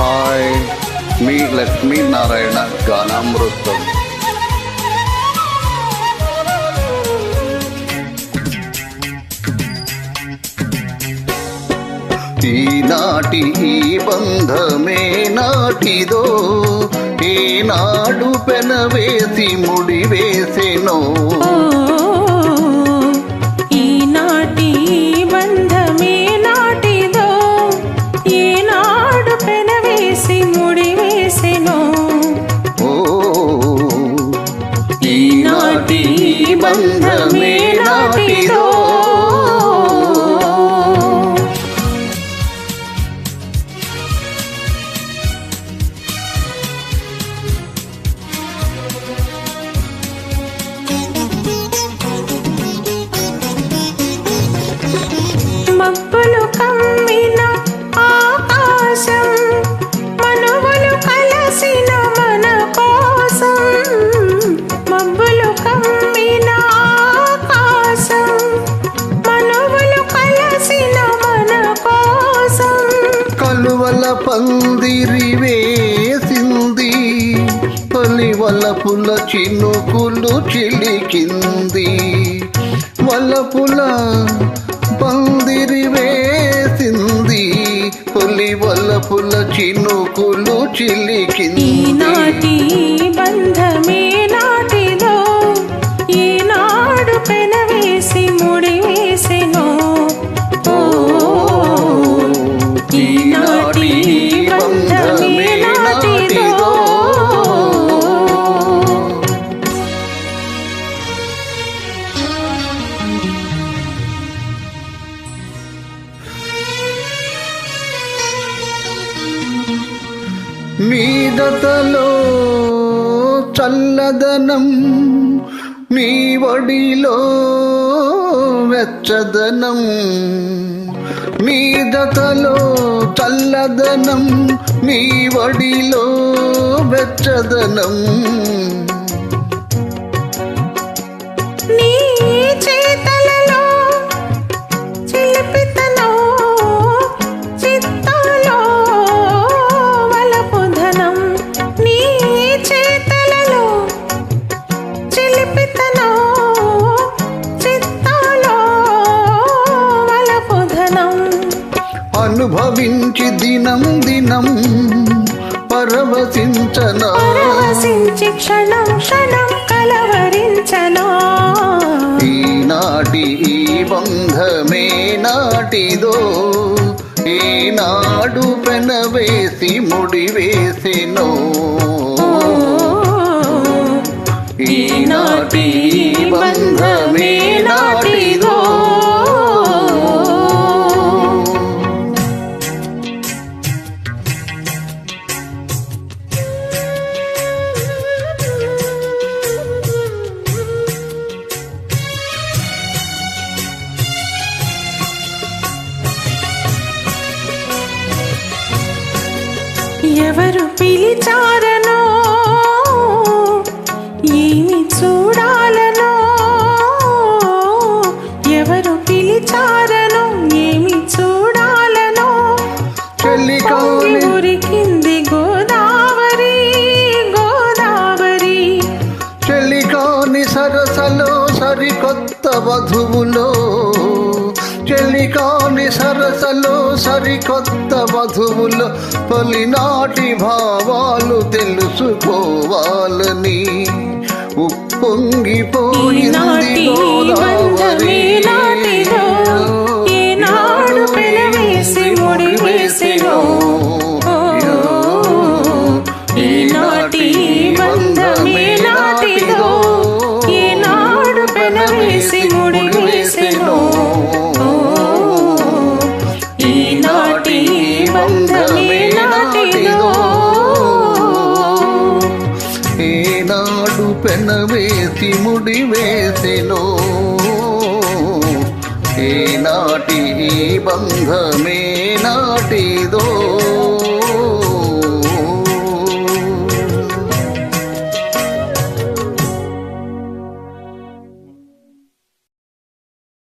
Hi మీ లక్ష్మీనారాయణ గానామృతం. ఈనాటి ఈ బంధమే నాటిదో ఈనాడు పెనవేసి ముడివేసెనో. ఈ పందిరి వేసింది తొలి వలపుల చినుకులు చిలికింది. వలపుల పందిరి వేసింది తొలి వలపుల చినుకులు చిలికింది. నాటి మీదతలో చల్లదనం నీ వడిలో వెచ్చదనం. మీదతలో చల్లదనం నీ వడిలో వెచ్చదనం. అనుభవించి దినం దినం పరవశించనా? పరవశించి క్షణం క్షణం కలవరించనా? ఈనాటి ఈ బంధమే నాటిదో ఈనాడు పెనవేసి ముడి వేసెనో ఈనాటి బంధమే నాటిదో. ఎవరు పిలిచారనో? ఏమి చూడాలనో? ఎవరు పిలిచారనో? ఏమి చూడాలనో? ఉరికింది గోదావరి గోదావరి. చెల్లి కాని సరసలో సరికొత్త వధువులో చెల్లి కాని సరసలో సరికొత్త వధువులో తొలినాటి భావాలు తెలుసుకోవాలని ఉప్పొంగిపోయింది ఈనాటి బంధమే ముడి వేసెను. ఏనాటి ఈ బంధమే నాటిదో?